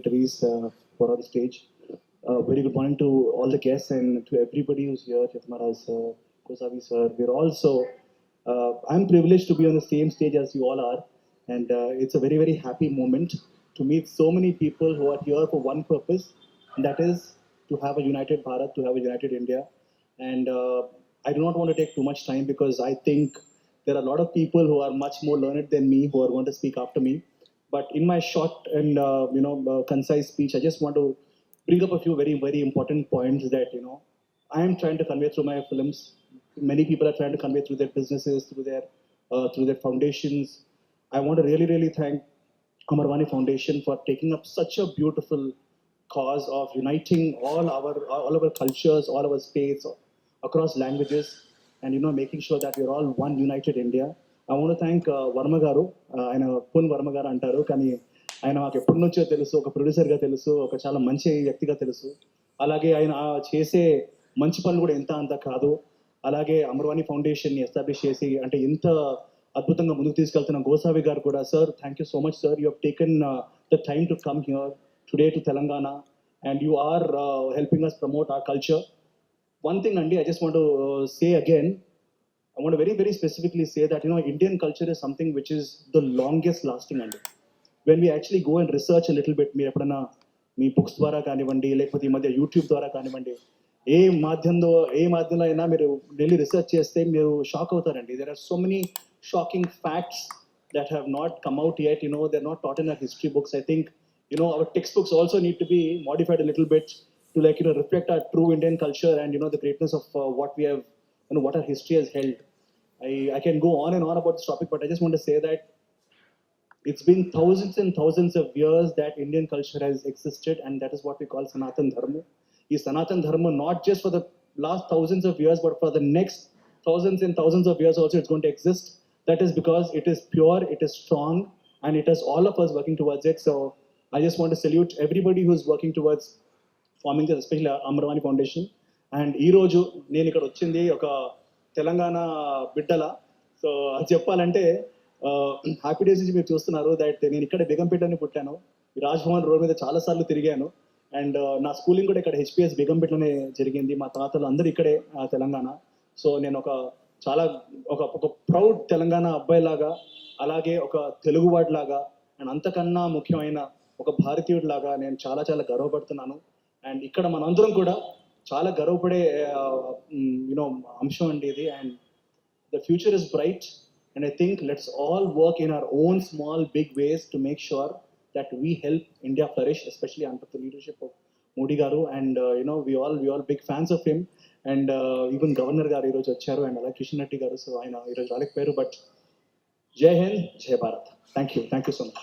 dignitaries uh, who are stage. Uh, very good morning to all the guests and to everybody who's here, Chetmaraj sir, Kosavi sir. We're also, uh, I'm privileged to be on the same stage as you all are. And uh, it's a very, very happy moment to meet so many people who are here for one purpose, and that is to have a united Bharat, to have a united India. And uh, I do not want to take too much time because I think there are a lot of people who are much more learned than me who are going to speak after me. But in my short and uh, you know uh, concise speech, I just want to bring up a few very very important points that you know I am trying to convey through my films. Many people are trying to convey through their businesses, through their uh, through their foundations. I want to really really thank Amarwani Foundation for taking up such a beautiful cause of uniting all our all our cultures, all our states across languages, and you know making sure that we're all one united India. I thank Varma uh, గారు. Uh, ఆయన పున్ వర్మ గారు అంటారు. కానీ ఆయన మాకు ఎప్పటి నుంచో తెలుసు ఒక ప్రొడ్యూసర్గా తెలుసు ఒక చాలా మంచి వ్యక్తిగా తెలుసు. అలాగే ఆయన చేసే మంచి పనులు కూడా ఎంత అంత కాదు. అలాగే అమర్వాణి ఫౌండేషన్ ఎస్టాబ్లిష్ చేసి అంటే ఎంత అద్భుతంగా ముందుకు తీసుకెళ్తున్న గోసావి గారు కూడా sir thank you so much sir you have taken the time to come here today to Telangana and you are helping us promote our culture one thing అండి I just want say again I want to very, very specifically say that, you know, Indian culture is something which is the longest lasting, Andy. When we actually go and research a little bit, మీరు ఎప్పుడైనా మీ books ద్వారా కానివ్వండి లేకపోతే ఈ మధ్య YouTube ద్వారా కానివ్వండి ఏ మాధ్యమంలో ఏ మాధ్యమంలో అయినా మీరు వెళ్ళి రీసెర్చ్ చేస్తే మీరు షాక్ అవుతారండి there are so many shocking facts that have not come out yet you know they're not taught in our history books i think you know our textbooks also need to be modified a little bit to like you know reflect our true indian culture and you know the greatness of uh, what we have you know what our history has held i i can go on and on about this topic but i just want to say that it's been thousands and thousands of years that indian culture has existed and that is what we call sanatan dharma is sanatan dharma not just for the last thousands of years but for the next thousands and thousands of years also it's going to exist that is because it is pure it is strong and it is all of us working towards it so i just want to salute everybody who's working towards farming చేసి especially Amaravani foundation and ఈ రోజు నేను ఇక్కడ వచ్చింది ఒక తెలంగాణ బిడ్డల. So అది చెప్పాలంటే హ్యాపీ డేస్ నుంచి మీరు చూస్తున్నారు దట్ నేను ఇక్కడ బేగంపేటని పుట్టాను. ఈ రాజ్భవన్ రోడ్ మీద చాలాసార్లు తిరిగాను. అండ్ నా స్కూలింగ్ కూడా ఇక్కడ హెచ్పిఎస్ బేగంపేటలోనే జరిగింది. మా తాతలు అందరూ ఇక్కడే ఆ, తెలంగాణ. సో నేను ఒక చాలా ఒక ఒక ప్రౌడ్ తెలంగాణ అబ్బాయి లాగా అలాగే ఒక తెలుగువాడి లాగా అండ్ అంతకన్నా ముఖ్యమైన ఒక భారతీయుడి లాగా నేను చాలా చాలా గర్వపడుతున్నాను. అండ్ ఇక్కడ మనందరం కూడా చాలా గర్వపడే యునో అంశం అండి ఇది. And the future is bright and I think let's all work in our own small big ways to make sure that we help India flourish especially under the leadership of Modi garu. And you know we all we all big fans of him and even governor garu ఈరోజు వచ్చారు. And అలా కిషన్ రెడ్డి గారు so ఆయన ఈరోజు రాలేకపోయారు. But Jai Hind Jai Bharat thank you thank you so much